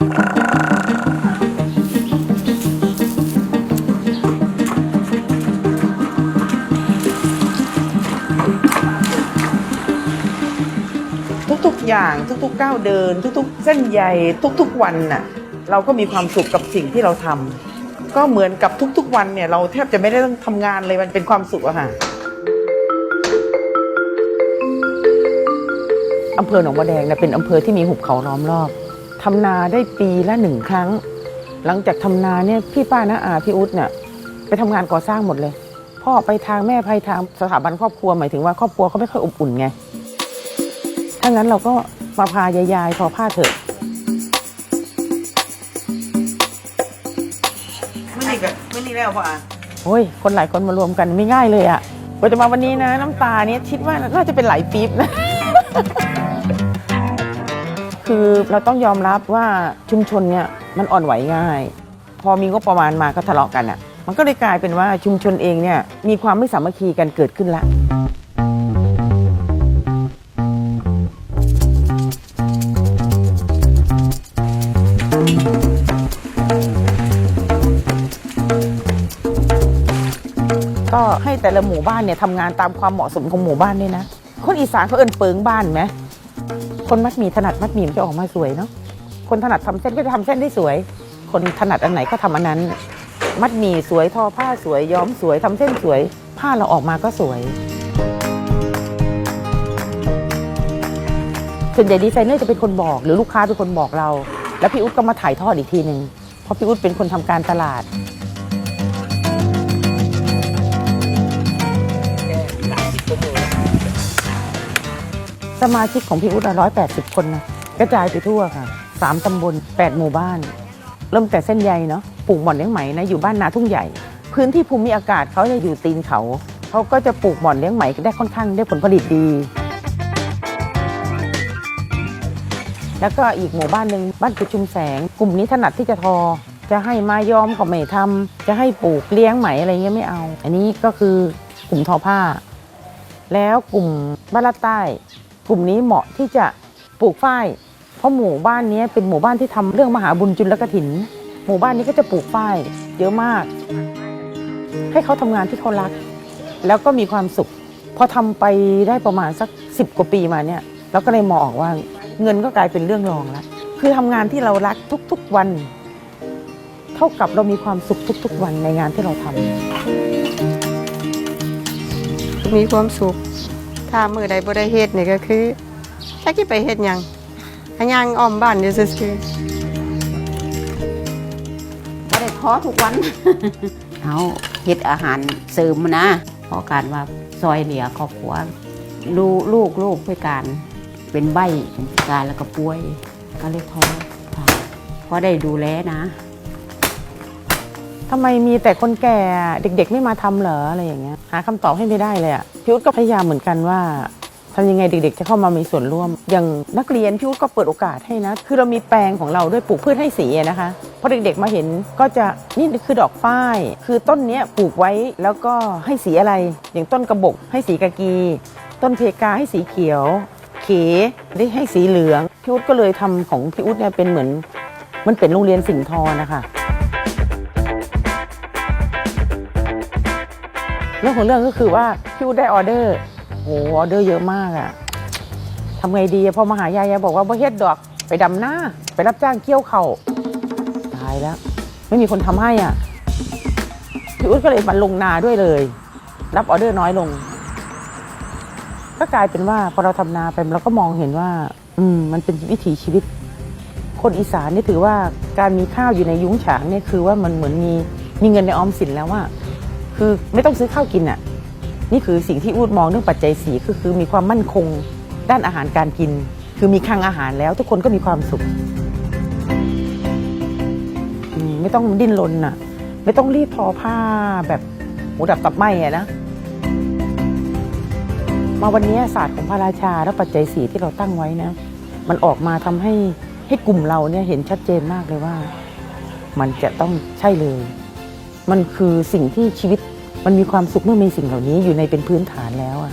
ทุกๆอย่างทุกๆก้าวเดิน ทุกๆ เส้นใยทุกๆวันน่ะเราก็มีความสุขกับสิ่งที่เราทำก็เหมือนกับทุกๆ วันเนี่ยเราแทบจะไม่ได้ต้องทำงานเลยมันเป็นความสุขอะค่ะอำเภอหนองบัวแดงเนี่ยเป็นอำเภอที่มีหุบเขาล้อมรอบ ทำนาได้ปีละหนึ่งครั้ง หลังจากทำนาเนี่ยพี่ป้าน้าอาพี่อุ๊ดเนี่ยไปทำงานก่อสร้างหมดเลย พ่อไปทางแม่ไปทางสถาบันครอบครัวหมายถึงว่าครอบครัวเขาไม่ค่อยอบอุ่นไงถ้างั้นเราก็มาพายายๆทอผ้าเถอะไม่นี่กับไม่นี่แล้วพ่ออาโอ้ยคนหลายคนมารวมกันไม่ง่ายเลยอะ่ะกว่าจะมาวันนี้นะ น้ำตาเนี้ยคิดว่าน่าจะเป็นหลายปี๊บนะ คือเราต้องยอมรับว่าชุมชนเนี่ยมันอ่อนไหวง่าย พอมีงบประมาณมาก็ทะเลาะกันอะ่ะ มันก็เลยกลายเป็นว่าชุมชนเองเนี่ยมีความไม่สามัคคีกันเกิดขึ้นละก็ให้แต่ละหมู่บ้านเนี่ยทำงานตามความเหมาะสมของหมู่บ้านด้วยนะ คนอีสานเขาเอินเปิงบ้านไหม คนมัดหมี่ถนัดมัดหมี่มันจะออกมาสวยเนาะคนถนัดทำเส้นก็จะทำเส้นได้สวย คนถนัดอันไหนก็ทำอันนั้น มัดหมี่สวยทอผ้าสวยย้อมสวยทำเส้นสวย ผ้าเราออกมาก็สวยส่วนใหญ่ดีไซเนอร์จะเป็นคนบอก หรือลูกค้าเป็นคนบอกเรา แล้วพี่อุ๊ดก็มาถ่ายทอดอีกทีหนึ่งเพราะพี่อุ๊ดเป็นคนทำการตลาด สมาชิกของพี่อุ๊ดร้อยแปดสิบคนนะกระจายไปทั่วค่ะสามตำบลแปดหมู่บ้าน เริ่มแต่เส้นใยเนาะปลูกหม่อนเลี้ยงไหมนะอยู่บ้านนาทุ่งใหญ่ พื้นที่ภูมิอากาศเขาจะอยู่ตีนเขาเขาก็จะปลูกหม่อนเลี้ยงไหมได้ค่อนข้างได้ผลผลิตดี แล้วก็อีกหมู่บ้านหนึ่งบ้านกุชุมแสง กลุ่มนี้ถนัดที่จะทอ จะให้มาย้อมก็ไม่ทำจะให้ปลูกเลี้ยงไหมอะไรเงี้ยไม่เอา อันนี้ก็คือกลุ่มทอผ้า แล้วกลุ่มบ้านลาดใต้ กลุ่มนี้เหมาะที่จะปลูกฝ้าย เพราะหมู่บ้านนี้เป็นหมู่บ้านที่ทำเรื่องมหาบุญจุลกถิน หมู่บ้านนี้ก็จะปลูกฝ้ายเยอะมาก ให้เขาทำงานที่เขารัก แล้วก็มีความสุขพอทำไปได้ประมาณสักสิบกว่าปีมาเนี่ยเราก็เลยมองออกว่าเงินก็กลายเป็นเรื่องรองแล้วคือทำงานที่เรารักทุกๆวัน เท่ากับเรามีความสุขทุก ๆ วันในงานที่เราทำมีความสุข ถ้ามือใดบ่ได้เฮ็ดนี่ก็คือจักสิดไปเฮ็ดหยังให้ย่างอ้อมบ้านอยู่ซื่อก็ได้ท้อทุกวัน เอาเฮ็ดอาหารเสริมนะเพราะการว่าซอยเหลือครอบครัวลูกลูกลูกพิการเป็นใบเป็นพิการแล้วก็ป่วย ก็เลยท้อค่ะเพราะได้ดูแลนะ ทำไมมีแต่คนแก่เด็กๆ ไม่มาทำเหรออะไรอย่างเงี้ยหาคำตอบให้ไม่ได้เลยอะพี่อุ๊ดก็พยายามเหมือนกันว่าทำยังไงเด็กๆ จะเข้ามามีส่วนร่วม อย่างนักเรียนพี่อุ๊ดก็เปิดโอกาสให้นะ คือเรามีแปลงของเราด้วยปลูกพืชให้สีนะคะพอเด็กๆมาเห็นก็จะนี่คือดอกฝ้าย คือต้นเนี้ยปลูกไว้แล้วก็ให้สีอะไร อย่างต้นกระบกให้สีกากี ต้นเพกาให้สีเขียว เขได้ให้สีเหลืองพี่อุ๊ดก็เลยทำของพี่อุ๊ดเนี่ยเป็นเหมือน มันเป็นโรงเรียนสิ่งทอนะคะ เรื่องของเรื่องก็คือว่าพี่อุ๊ดได้ออเดอร์โหออเดอร์เยอะมากอะทำไงดีพอมาหายายยายบอกว่าบ่เฮ็ดดอกไปดำหน้า ไปรับจ้างเกี่ยวเข่าตายแล้ว ไม่มีคนทำให้อะพี่อุ๊ดก็เลยมาลงนาด้วยเลย รับออเดอร์น้อยลง ก็กลายเป็นว่าพอเราทำนาไปเราก็มองเห็นว่า อืม มันเป็นวิถีชีวิต คนอีสานนี่ถือว่าการมีข้าวอยู่ในยุ้งฉางเนี่ยคือว่ามันเหมือนมีมีเงินในออมสินแล้วว่า คือไม่ต้องซื้อข้าวกินอะนี่คือสิ่งที่อูดมองเรื่องปัจจัยสีคือคือมีความมั่นคงด้านอาหารการกิน คือมีคลังอาหารแล้วทุกคนก็มีความสุข ไม่ต้องดิ้นรนอะ ไม่ต้องรีบทอผ้าแบบหมูดับตับไหมอะนะ มาวันนี้ศาสตร์ของพระราชาและปัจจัยสีที่เราตั้งไว้นะ มันออกมาทำให้ให้กลุ่มเราเนี่ยเห็นชัดเจนมากเลยว่า มันจะต้องใช่เลย มันคือสิ่งที่ชีวิตมันมีความสุขเมื่อมีสิ่งเหล่านี้อยู่ในเป็นพื้นฐานแล้วอะ